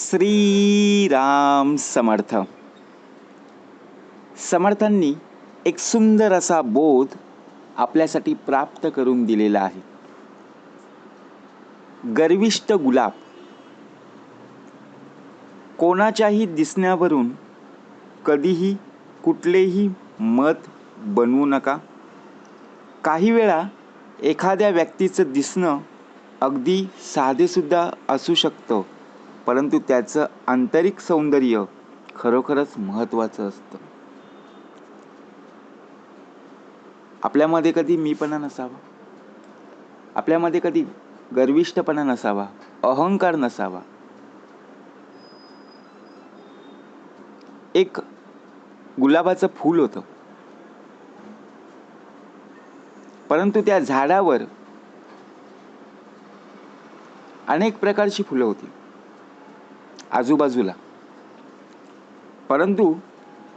श्रीराम समर्थ. समर्थांनी एक सुंदर असा बोध आपल्यासाठी प्राप्त करून दिलेला आहे. गर्विष्ट गुलाब. कोणाच्याही दिसण्यावरून कधीही कुठलेही मत बनवू नका. काही वेळा एखाद्या व्यक्तीचं दिसणं अगदी साधेसुद्धा असू शकतं. परंतु त्याचं आंतरिक सौंदर्य खरोखरच महत्त्वाचं असतं. आपल्यामध्ये कधी मीपणा नसावा? आपल्यामध्ये कधी गर्विष्ठपणा नसावा? अहंकार नसावा? एक गुलाबाचं फूल होतं. परंतु त्या झाडावर अनेक प्रकारची फुलं होती. आजूबाजूला. परंतु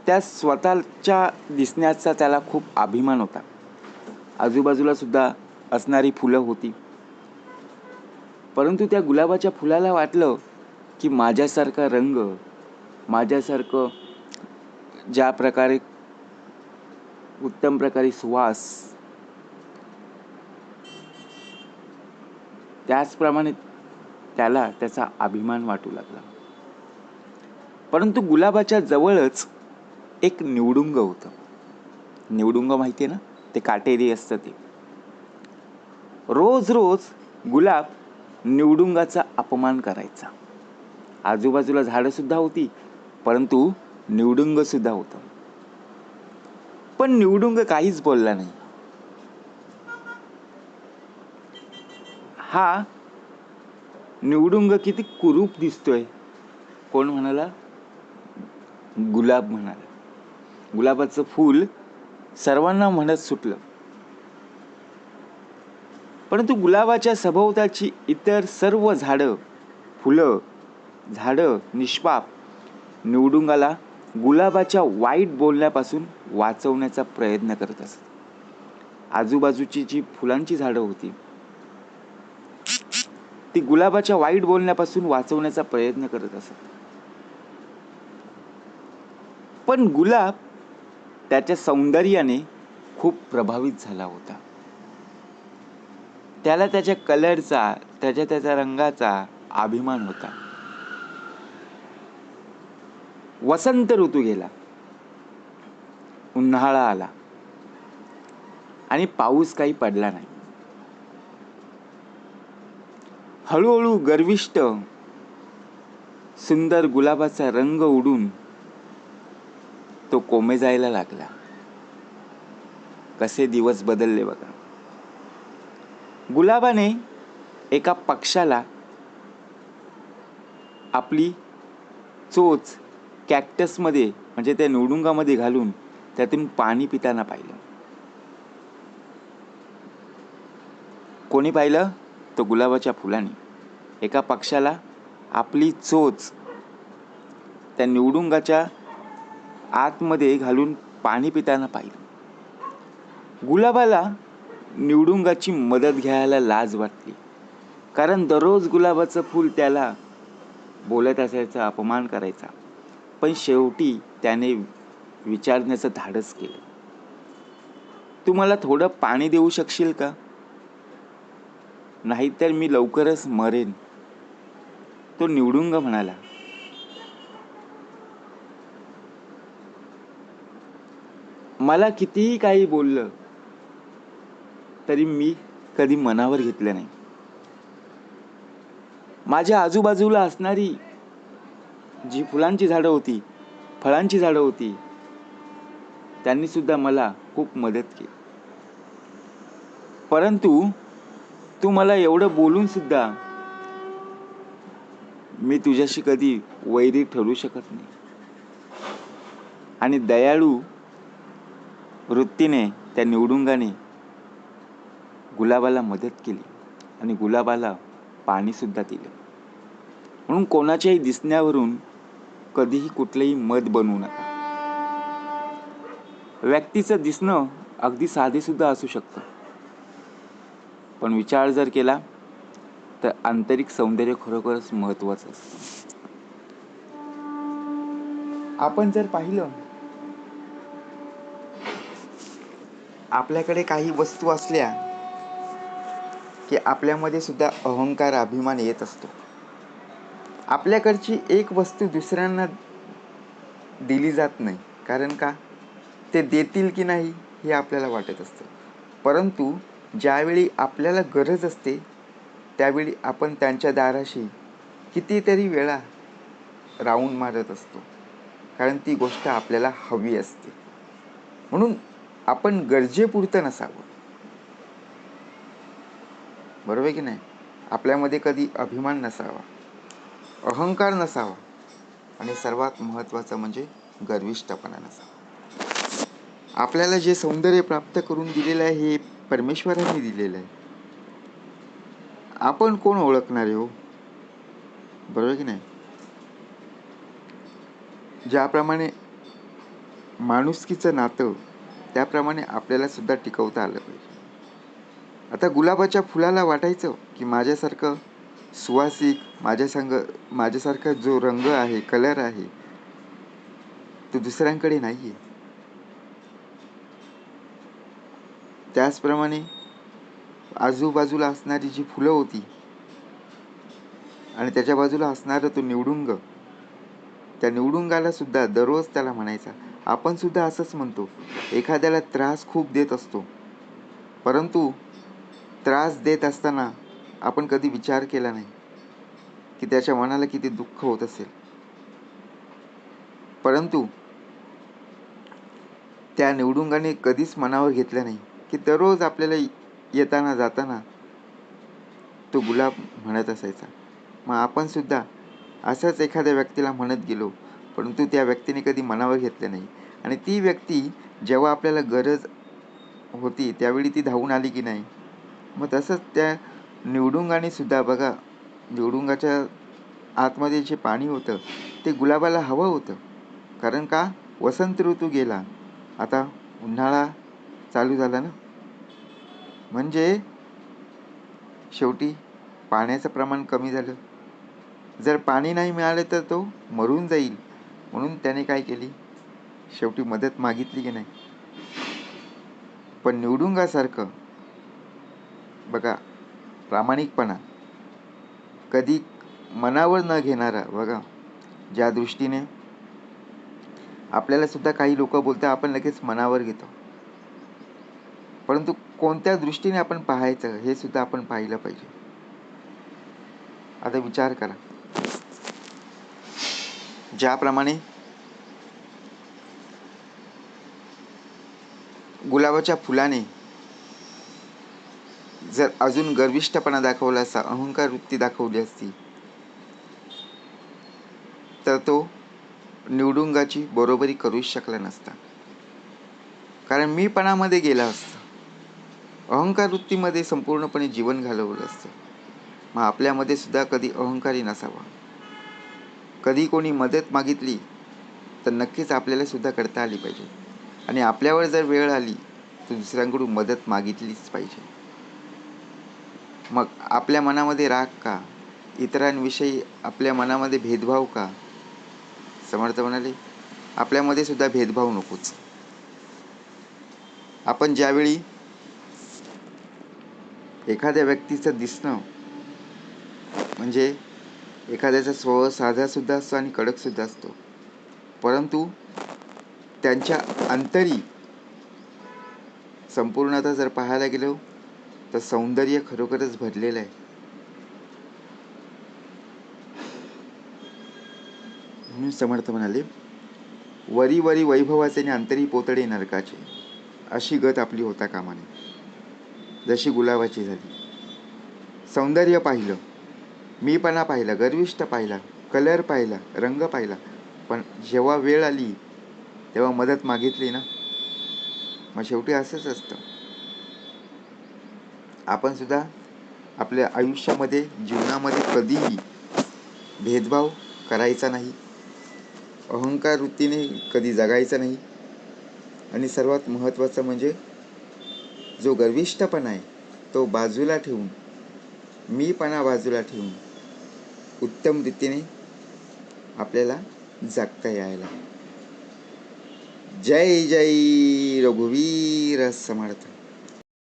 त्या स्वतःच्या दिसण्याचा त्याला खूप अभिमान होता. आजूबाजूला सुद्धा असणारी फुलं होती. परंतु त्या गुलाबाच्या फुलाला वाटलं की माझ्यासारखा रंग माझ्यासारखं ज्या प्रकारे उत्तम प्रकारे सुवास त्याचप्रमाणे त्याला त्याचा अभिमान वाटू लागला. परंतु गुलाबाच्या जवळच एक निवडुंग होतं. निवडुंग माहिती आहे ना? ते काटेरी असतं ते. रोज रोज गुलाब निवडुंगाचा अपमान करायचा. आजूबाजूला झाडंसुद्धा होती परंतु निवडुंग सुद्धा होतं. पण निवडुंग काहीच बोलला नाही. हा निवडुंग किती कुरूप दिसतोय. कोण म्हणाला? गुलाब म्हणाला. गुलाबाचं फूल सर्वांना म्हणत सुटलं. परंतु गुलाबाच्या सभोवताची इतर सर्व झाडं फुलं झाडं निष्पाप निवडुंगाला गुलाबाच्या वाईट बोलण्यापासून वाचवण्याचा प्रयत्न करत असत. आजूबाजूची जी फुलांची झाडं होती ती गुलाबाच्या वाईट बोलण्यापासून वाचवण्याचा प्रयत्न करत असत. पण गुलाब त्याच्या सौंदर्याने खूप प्रभावित झाला होता. त्याला त्याच्या कलरचा त्याच्या त्याच्या रंगाचा अभिमान होता. वसंत ऋतू गेला. उन्हाळा आला. आणि पाऊस काही पडला नाही. हळूहळू गर्विष्ट सुंदर गुलाबाचा रंग उडून तो कोमे जायला लागला. कसे दिवस बदलले बघा. गुलाबाने एका पक्षाला आपली चोच कॅक्टसमध्ये म्हणजे त्या निवडुंगामध्ये घालून त्यातून पाणी पिताना पाहिलं. कोणी पाहिलं? तो गुलाबाच्या फुलाने. एका पक्षाला आपली चोच त्या निवडुंगाच्या आतमध्ये घालून पाणी पिताना पाहिलं. गुलाबाला निवडुंगाची मदत घ्यायला लाज वाटली. कारण दररोज गुलाबाचं फूल त्याला बोलत असायचा अपमान करायचा. पण शेवटी त्याने विचारण्याचं धाडस केलं. तू मला थोडं पाणी देऊ शकशील का? नाहीतर मी लवकरच मरेन. तो निवडुंग म्हणाला मला कितीही काही बोललं तरी मी कधी मनावर घेतलं नाही. माझ्या आजूबाजूला असणारी जी फुलांची झाडं होती फळांची झाडं होती त्यांनी सुद्धा मला खूप मदत केली. परंतु तू मला एवढं बोलून सुद्धा मी तुझ्याशी कधी वैरी ठरू शकत नाही. आणि दयाळू वृत्तीने त्या निवडुंगाने गुलाबाला मदत केली आणि गुलाबाला पाणीसुद्धा दिलं. म्हणून कोणाच्याही दिसण्यावरून कधीही कुठलंही मत बनवू नका. व्यक्तीचं दिसणं अगदी साधेसुद्धा असू शकतं. पण विचार जर केला तर आंतरिक सौंदर्य खरोखरच महत्त्वाचं असतं. आपण जर पाहिलं आपल्याकडे काही वस्तू असल्या की आपल्यामध्ये सुद्धा अहंकार अभिमान येत असतो. आपल्याकडची एक वस्तू दुसऱ्यांना दिली जात नाही. कारण का? ते देतील की नाही हे आपल्याला वाटत असतं. परंतु ज्यावेळी आपल्याला गरज असते त्यावेळी आपण त्यांच्या दाराशी कितीतरी वेळा राऊंड मारत असतो. कारण ती गोष्ट आपल्याला हवी असते. म्हणून आपण गरजेपुरतं नसावं. बरोबर की नाही? आपल्यामध्ये कधी अभिमान नसावा अहंकार नसावा आणि सर्वात महत्त्वाचं म्हणजे गर्विष्ठपणा नसावा. आपल्याला जे सौंदर्य प्राप्त करून दिलेलं आहे हे परमेश्वरांनी दिलेलं आहे. आपण कोण ओळखणार आहे हो? बरोबर की नाही? ज्याप्रमाणे माणुसकीचं नातं त्याप्रमाणे आपल्याला सुद्धा टिकवता आलं पाहिजे. आता गुलाबाच्या फुलाला वाटायचं की माझ्यासारखं सुवासिक माझ्या संग माझ्यासारखा जो रंग आहे कलर आहे तो दुसऱ्यांकडे नाही आहे त्याचप्रमाणे आजूबाजूला असणारी जी फुलं होती आणि त्याच्या बाजूला असणारा तो निवडुंग त्या निवडुंगाला सुद्धा दररोज त्याला म्हणायचा आपण सुद्धा असंच म्हणतो एखाद्याला त्रास खूप देत असतो. परंतु त्रास देत असताना आपण कधी विचार केला नाही की त्याच्या मनाला किती दुःख होत असेल. परंतु त्या निवडुंगाने कधीच मनावर घेतलं नाही की दररोज आपल्याला येताना जाताना तो गुलाब म्हणत असायचा. मग आपण सुद्धा असंच एखाद्या व्यक्तीला म्हणत गेलो परंतु त्या व्यक्तीने कधी मनावर घेतलं नाही. आणि ती व्यक्ती जेव्हा आपल्याला गरज होती त्यावेळी ती धावून आली की नाही? मग तसंच त्या निवडुंगाने सुद्धा बघा निवडुंगाच्या आतमध्ये जे पाणी होतं ते गुलाबाला हवं होतं. कारण का? वसंत ऋतू गेला. आता उन्हाळा चालू झाला ना? म्हणजे शेवटी पाण्याचं प्रमाण कमी झालं. जर पाणी नाही मिळालं तर तो मरून जाईल. म्हणून त्याने काय केली? शेवटी मदत मागितली की नाही? पण निवडुंगासारखं बघा प्रामाणिकपणा कधी मनावर न घेणारा बघा ज्या दृष्टीने आपल्याला सुद्धा काही लोक बोलतात आपण लगेच मनावर घेतो. परंतु कोणत्या दृष्टीने आपण पाहायचं हे सुद्धा आपण पाहिलं पाहिजे. आता विचार करा. ज्याप्रमाणे गुलाबाच्या फुलाने जर अजून गर्विष्ठपणा दाखवला असता अहंकार वृत्ती दाखवली असती तर तो निवडुंगाची बरोबरी करूच शकला नसता. कारण मीपणामध्ये गेला असता. अहंकार वृत्तीमध्ये संपूर्णपणे जीवन घालवलं असतं. मग आपल्यामध्ये सुद्धा कधी अहंकारी नसावा. कधी कोणी मदत मागितली तर नक्कीच आपल्याला सुद्धा करता आली पाहिजे. आणि आपल्यावर जर वेळ आली तर दुसऱ्यांकडून मदत मागितलीच पाहिजे. मग आपल्या मनामध्ये राग का? इतरांविषयी आपल्या मनामध्ये भेदभाव का? समर्थ म्हणाले आपल्यामध्ये सुद्धा भेदभाव नकोच. आपण ज्यावेळी एखाद्या व्यक्तीचं दिसणं म्हणजे एखाद्याचा स्वभाव साधासुद्धा असतो आणि कडकसुद्धा असतो. परंतु त्यांच्या अंतरी संपूर्णतः जर पाहायला गेलो तर सौंदर्य खरोखरच भरलेलं आहे. म्हणून समर्थ म्हणाले वरी वरी वैभवाचे आणि अंतरी पोतडे नरकाचे. अशी गत आपली होता कामाने जशी गुलाबाची झाली. सौंदर्य पाहिलं मीपणा पाहिला गर्विष्ठ पाहिला कलर पाहिला रंग पाहिला. पण जेव्हा वेळ आली तेव्हा मदत मागितली ना? मग शेवटी असंच असतं. आपण सुद्धा आपल्या आयुष्यामध्ये जीवनामध्ये कधीही भेदभाव करायचा नाही. अहंकार वृत्तीने कधी जगायचा नाही. आणि सर्वात महत्त्वाचं म्हणजे जो गर्विष्ठपणा आहे तो बाजूला ठेवून मीपणा बाजूला ठेवून उत्तम रीतीने आपल्याला जागता यायला. जय जय रघुवीर समर्थ.